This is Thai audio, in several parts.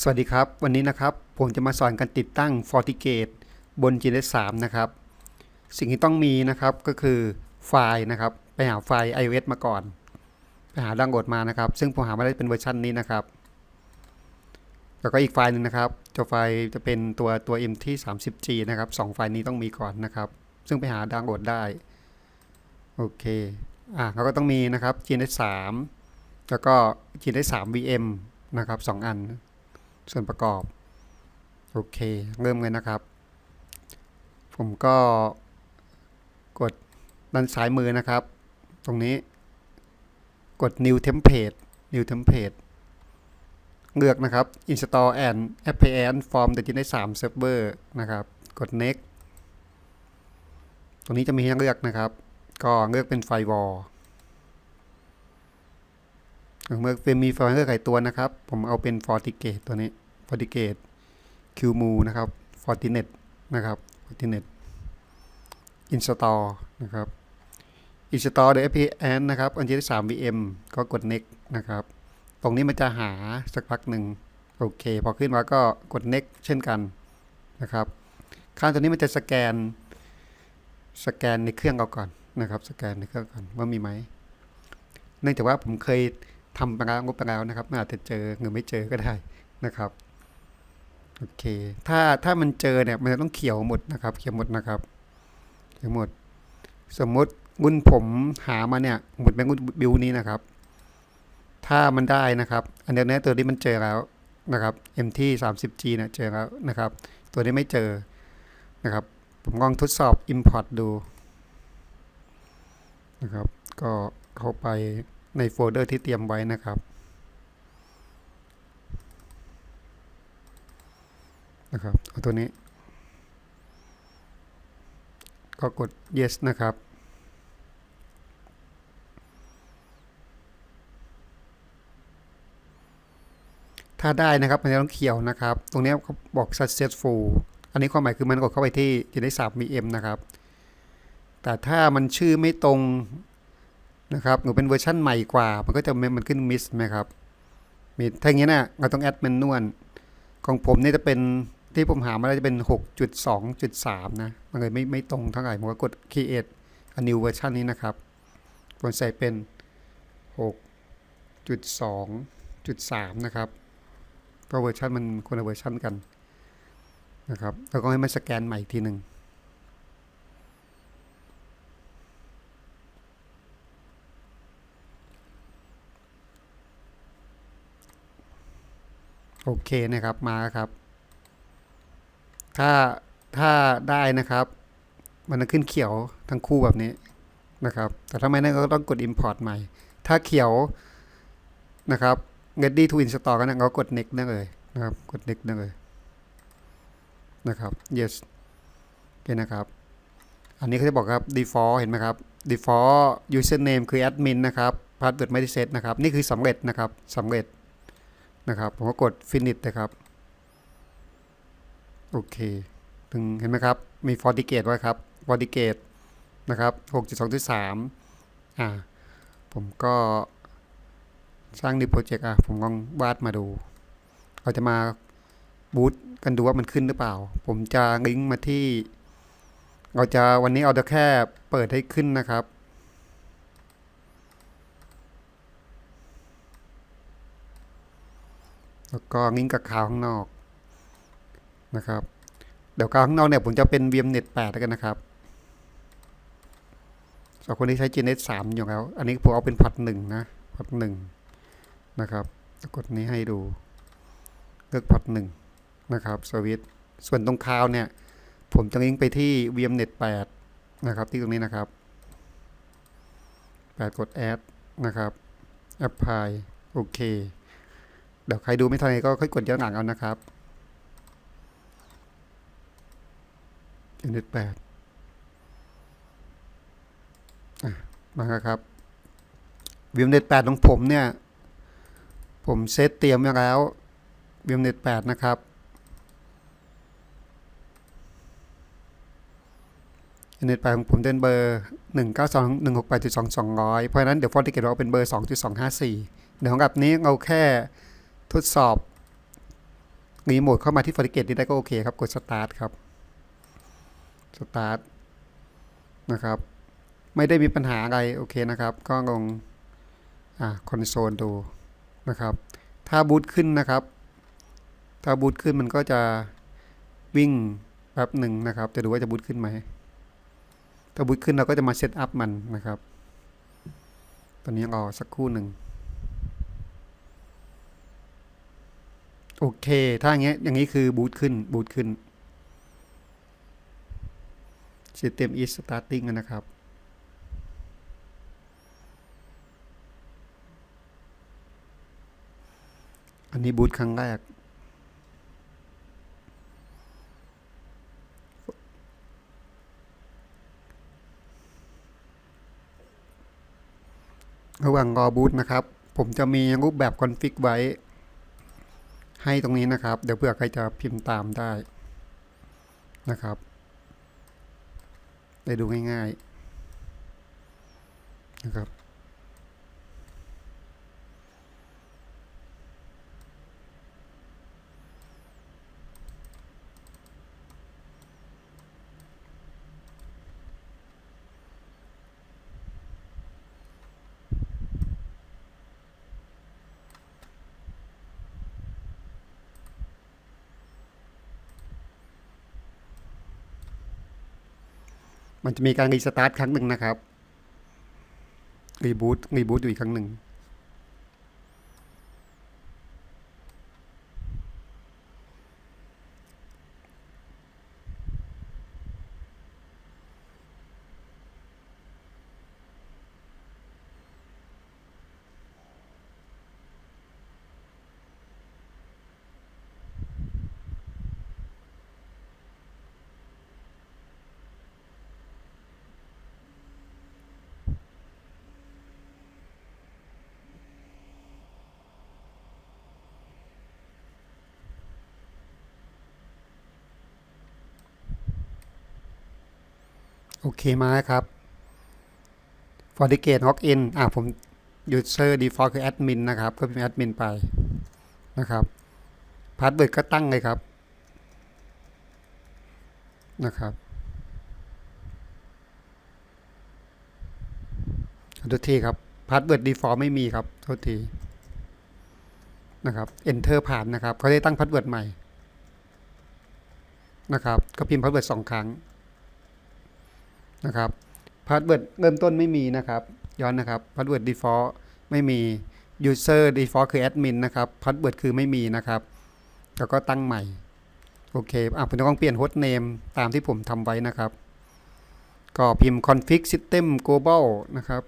สวัสดีครับ วันนี้นะครับผมจะมาสอนการติดตั้ง FortiGate บน GNS 3นะครับ สิ่งที่ต้องมีนะครับก็คือไฟล์นะครับ ไปหาไฟล์ iOS มาก่อน ไปหาดังโหลดมานะครับ ซึ่งผมหามาได้เป็นเวอร์ชันนี้นะครับ แล้วก็อีกไฟล์หนึ่งนะครับจะไฟล์จะเป็นตัวตัว MT 30G นะครับสองไฟล์นี้ต้องมีก่อนนะครับ ซึ่งไปหาดังโหลดได้โอเคอะเราก็ต้องมีนะครับ GNS 3แล้วก็ GNS 3 VM นะครับสองอัน ส่วนประกอบ โอเค เริ่มเลยนะครับ ผมก็กดด้านซ้ายมือนะครับ ตรงนี้ กด new template new template เลือกนะครับ install and appliance from the Gen 3 server นะครับ กด next ตรงนี้จะมีให้เลือกนะครับ ก็เลือกเป็น firewall เมื่อเป็นมีไฟล์เลือกไขตัวนะครับ ผมเอาเป็น FortiGate ตัวนี้ FortiGate QMU นะครับ Fortinet นะครับ Fortinet install นะครับ install โดย APN นะครับอันที่3 VM ก็กด next นะครับ ตรงนี้มันจะหาสักพักหนึ่งโอเค พอขึ้นมาก็กด next เช่นกันนะครับข้างตัวนี้มันจะสแกน สแกนในเครื่องเราก่อนนะครับ สแกนในเครื่องก่อนว่ามีไหม เนื่องจากว่าผมเคย ทำไปแล้วงบไปแล้วนะครับมันอาจจะเจอหรือไม่เจอก็ได้นะครับโอเค ถ้าถ้ามันเจอเนี่ยมันจะต้องเขียวหมดนะครับ เขียวหมดนะครับ เขียวหมด สมมติงุ่นผมหามาเนี่ยหมดเป็นงุ่นบิวนี้นะครับ ถ้ามันได้นะครับ อันเดียวนี้ตัวนี้มันเจอแล้วนะครับ MT 30G เนี่ยเจอแล้วนะครับ ตัวนี้ไม่เจอนะครับ ผมลองทดสอบ Import ดูนะครับ ก็เข้าไป ในโฟลเดอร์ที่เตรียมไว้นะครับนะครับเอาตัวนี้ ก็กด yes นะครับถ้าได้นะครับมันจะต้องเขียวนะครับ ตรงนี้เขาบอก successful อันนี้ความหมายคือมันกดเข้าไปที่จะได้3 VM นะครับ แต่ถ้ามันชื่อไม่ตรง นะครับหนูเป็นเวอร์ชั่นใหม่กว่า มันก็จะมันขึ้นมิสไหมครับมีถ้าอย่างนี้นะเราต้องแอดเมนนวลของผมนี่จะเป็นที่ผมหามาได้จะเป็น 6.2.3 นะ มันเลยไม่ไม่ตรงเท่าไหร่ ผมก็กด create a new version นี้นะครับผมใส่เป็น 6.2.3 นะครับ เพราะเวอร์ชันมันคนละเวอร์ชันกันนะครับ แล้วก็ให้มันสแกนใหม่อีกทีหนึ่ง โอเคนะครับมาครับ ถ้าถ้าได้นะครับ มันจะขึ้นเขียวทั้งคู่แบบนี้นะครับ แต่ถ้าไม่นั่นก็ต้องกด import ใหม่ ถ้าเขียวนะครับ ready to install ก็นั่นก็กด next ได้เลยนะครับกด next ได้เลยนะครับ yes โอเคนะครับ อันนี้เขาจะบอกครับ default เห็นไหมครับ default username คือ admin นะครับ password ไม่ได้เซตนะครับ นี่คือสำเร็จนะครับสำเร็จ นะครับ ผมก็กด finish นะครับ โอเค ถึงเห็นไหมครับ มี FortiGate ไว้ครับ FortiGate นะครับ6.2.3อ่า ผมก็สร้าง new project อะ ผมลองวาดมาดู เราจะมาบูตกันดูว่ามันขึ้นหรือเปล่า ผมจะลิงก์มาที่ เราจะวันนี้เอาแต่แค่เปิดให้ขึ้นนะครับ แล้วก็ลิงก์กับข่าวข้างนอกนะครับเดี๋ยวข่าวข้างนอกเนี่ยผมจะเป็น VMNet 8แล้วกันนะครับสำหรับคนที่ใช้ GNet 3 อยู่แล้ว อันนี้ผมเอาเป็นพอร์ตหนึ่งนะพอร์ตหนึ่งนะครับกดนี้ให้ดูเลือกพอร์ตหนึ่งนะครับสวิตส่วนตรงคาวเนี่ย ผมจะลิงก์ไปที่ VMNet 8 นะครับ ที่ตรงนี้นะครับ 8 กด add นะครับ apply โอเค เดี๋ยวใครดูไม่ทันก็ค่อยกดย้อนหลังเอานะครับยูนิตแปดมาครับวิวเน็ตแปดของผมเนี่ย ผมเซตเตรียมไว้แล้ววิวเน็ตแปดนะครับยูนิตแปดของผมเป็นเบอร์หนึ่งเก้าสองหนึ่งหกแปดจุดสองสองร้อยเพราะฉะนั้นเดี๋ยวฟอร์ติเก็ตเราเป็นเบอร์สองจุดสองห้าสี่เดี๋ยวของกับนี้เราแค่ ทดสอบรีโมทเข้ามาที่ FortiGate นี่ได้ก็โอเคครับ กด Start ครับ Start นะครับ ไม่ได้มีปัญหาอะไร โอเคนะครับ ก็ลงอ่าคอนโซลดูนะครับ ถ้าบูตขึ้นนะครับ ถ้าบูตขึ้นมันก็จะวิ่งแป๊บหนึ่งนะครับ จะดูว่าจะบูตขึ้นไหม ถ้าบูตขึ้นเราก็จะมาเซตอัพมันนะครับ ตอนนี้รอสักครู่หนึ่ง โอเค ถ้าอย่างเงี้ยอย่างนี้คือบูตขึ้นบูตขึ้น System is starting นะครับ อันนี้บูตครั้งแรก ระหว่างรอบูตนะครับ ผมจะมีรูปแบบคอนฟิกไว้ ให้ตรงนี้นะครับ เดี๋ยวเพื่อใครจะพิมพ์ตามได้นะครับ ได้ดูง่ายๆนะครับ มันจะมีการรีสตาร์ทครั้งหนึ่งนะครับ รีบูตรีบูตอยู่อีกครั้งหนึ่ง โอเคมาแล้วครับ FortiGate Login อะผม User Default คือ Admin นะครับ ก็เป็น Admin ไปนะครับพาสเวิร์ดก็ตั้งเลยครับนะครับโทษทีครับพาสเวิร์ด Default ไม่มีครับโทษทีนะครับ Enter ผ่านนะครับเขาได้ตั้งพาสเวิร์ดใหม่นะครับ ก็พิมพ์พาสเวิร์ดสองครั้ง นะครับพาสเวิร์ดเริ่มต้นไม่มีนะครับ ย้อนนะครับพาสเวิร์ด default ไม่มี user default คือ admin นะครับพาสเวิร์ดคือไม่มีนะครับ แล้วก็ตั้งใหม่ โอเคอะผมจะต้องเปลี่ยน host name ตามที่ผมทำไว้นะครับ ก็พิมพ์ config system global นะครับ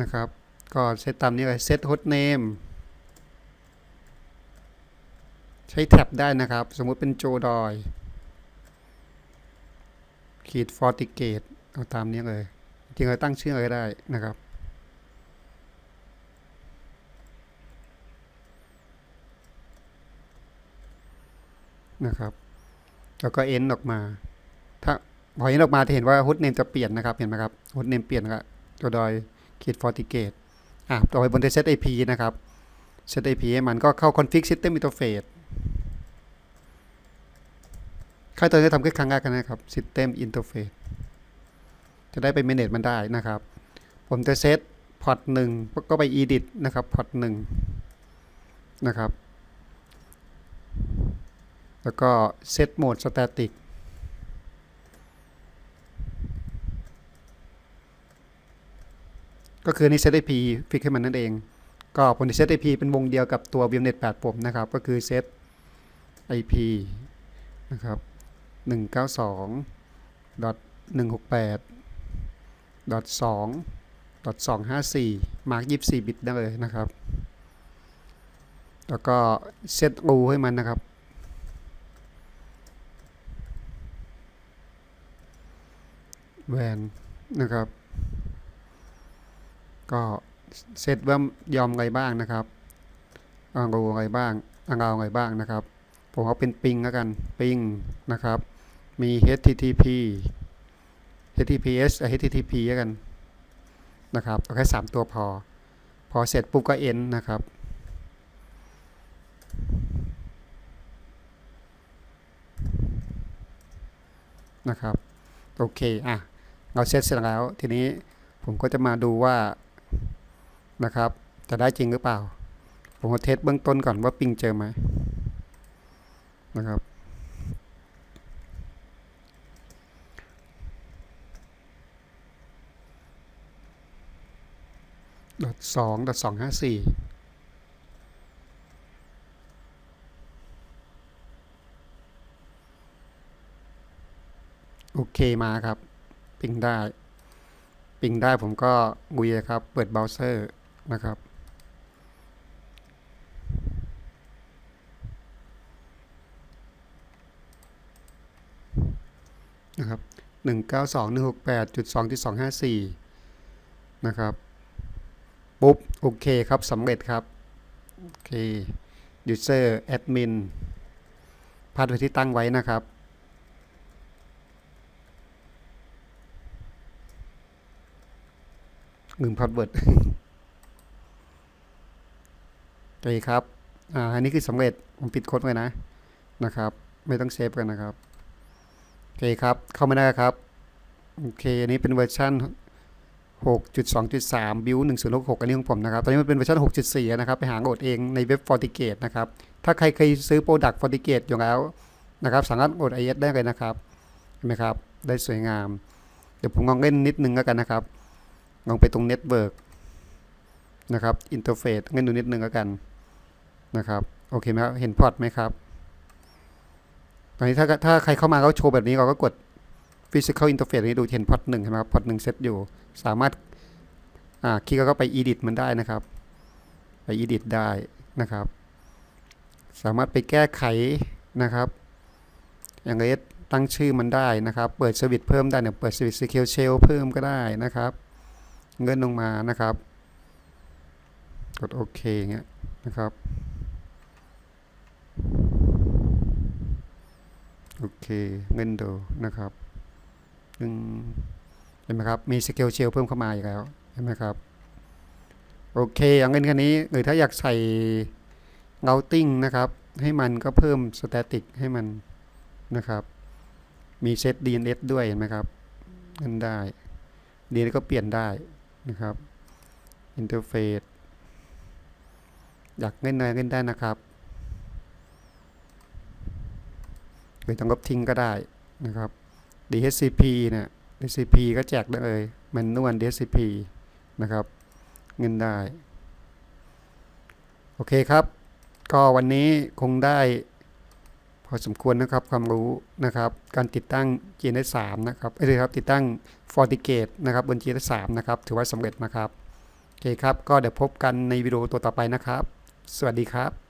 นะครับ ก็เซตตามนี้เลย set host name ใช้แท็บได้นะครับ สมมุติเป็นโจดอยขีดฟอร์ติเกตเอาตามนี้เลย จริงเราตั้งชื่ออะไรได้นะครับ นะครับ แล้วก็เอนออกมา ถ้าพอเอนออกมาจะเห็นว่าฮุดเนมจะเปลี่ยนนะครับ เห็นไหมครับฮุดเนมเปลี่ยนล้วโจดอยขีดฟอร์ติเกตอะต่อไปบนเซตไอพีนะครับเซตไอพีมันก็เข้า config system interface ขั้นตอนที่ทำแค่ครั้งแรกกันนะครับ System Interface จะได้ไป manage มันได้นะครับ ผมจะเซตพอร์ตหนึ่งก็ไป edit นะครับพอร์ตหนึ่งนะครับ แล้วก็เซตโหมด static ก็คือใน set IP ฟิกให้มันนั่นเอง ก็ผมจะเซต IP เป็นวงเดียวกับตัว VMnet 8 ผมนะครับ ก็คือเซต IP นะครับ หนึ่งเก้าสองหนึ่งหกแปดสองสองห้าสี่มาร์กยี่สี่บิตได้เลยนะครับ แล้วก็เซตรูให้มันนะครับ แวนนะครับ ก็เซตว่ายอมอะไรบ้างนะครับอังรูอะไรบ้างอังเอาอะไรบ้างนะครับ ผมเอาเป็นปิงแล้วกัน ปิงนะครับ มี http https กับ http กันนะครับเอาแค่3ตัวพอ พอเสร็จปุ๊บก็ end นะครับนะครับโอเคอะเราเซตเสร็จแล้ว ทีนี้ผมก็จะมาดูว่านะครับ จะได้จริงหรือเปล่า ผมก็เทสเบื้องต้นก่อนว่าปิงเจอไหมนะครับ ดอทสองดอทสองห้าสี่โอเคมาครับ ปิงได้ ปิงได้ผมก็บุยครับ เปิดเบราว์เซอร์นะครับ นะครับหนึ่งเก้าสองหนึ่งหกแปดจุดสองจุดสองห้าสี่นะครับ ปุ๊บ โอเคครับสำเร็จครับโอเค user admin พาสเวิร์ดที่ตั้งไว้นะครับ ลืมพาสเวิร์ดโอเคครับ อ่า อันนี้คือสำเร็จ ผมปิดโค้ดไว้นะ นะครับ ไม่ต้องเซฟกันนะครับ โอเคครับ เข้ามาได้ครับ โอเค อันนี้เป็นเวอร์ชัน 6.2.3 build 1066อันนี้ของผมนะครับ ตอนนี้มันเป็นเวอร์ชัน6.4 นะครับ ไปหาโหลดเองในเว็บ FortiGate นะครับ ถ้าใครเคยซื้อโปรดักต์ FortiGate อยู่แล้วนะครับ สามารถโหลด IS ได้เลยนะครับ เห็นไหมครับ ได้สวยงาม เดี๋ยวผมลองเล่นนิดนึงแล้วกันนะครับ ลองไปตรง Network นะครับ Interface เล่นดูนิดนึงแล้วกันนะครับ โอเคไหมครับ เห็นพอร์ตไหมครับ ตอนนี้ถ้าถ้าใครเข้ามาก็โชว์แบบนี้เราก็กด Physical Interface นี้ดูเห็นพอร์ตหนึ่งเห็นไหมครับพอร์ตหนึ่งเซตอยู่ สามารถอ่าคลิกแล้วก็ไป edit มันได้นะครับ ไป edit ได้นะครับ สามารถไปแก้ไขนะครับ อย่างเรตั้งชื่อมันได้นะครับ เปิดสวิตช์เพิ่มได้เนี่ยเปิดสวิตช์ secure shell เพิ่มก็ได้นะครับ เงินลงมานะครับ กดโอเคเงี้ยนะครับ โอเค เงินดูนะครับ เห็นไหมครับ มีสเกลเชลเพิ่มเข้ามาอีกแล้ว เห็นไหมครับ โอเคอย่างเงินคันนี้ หรือถ้าอยากใส่เ o าติ้งนะครับ ให้มันก็เพิ่มสแตติกให้มันนะครับ มีเซต DNS ด้วยเห็นไหมครับเงินได้ DNS ก็เปลี่ยนได้นะครับอินเทอร์เฟซอยากเล่นอะไรเล่นได้นะครับหรือต้องลบทิ้งก็ได้นะครับ DHCP เนี่ย DHCP ก็แจกได้เลยแมนนวล DHCP นะครับ เงินได้ โอเคครับ ก็วันนี้คงได้พอสมควรนะครับความรู้นะครับ การติดตั้ง GNS 3นะครับเอ้ยครับติดตั้ง FortiGate นะครับบน GNS 3นะครับ ถือว่าสำเร็จนะครับ โอเคครับ ก็เดี๋ยวพบกันในวิดีโอตัวต่อไปนะครับ สวัสดีครับ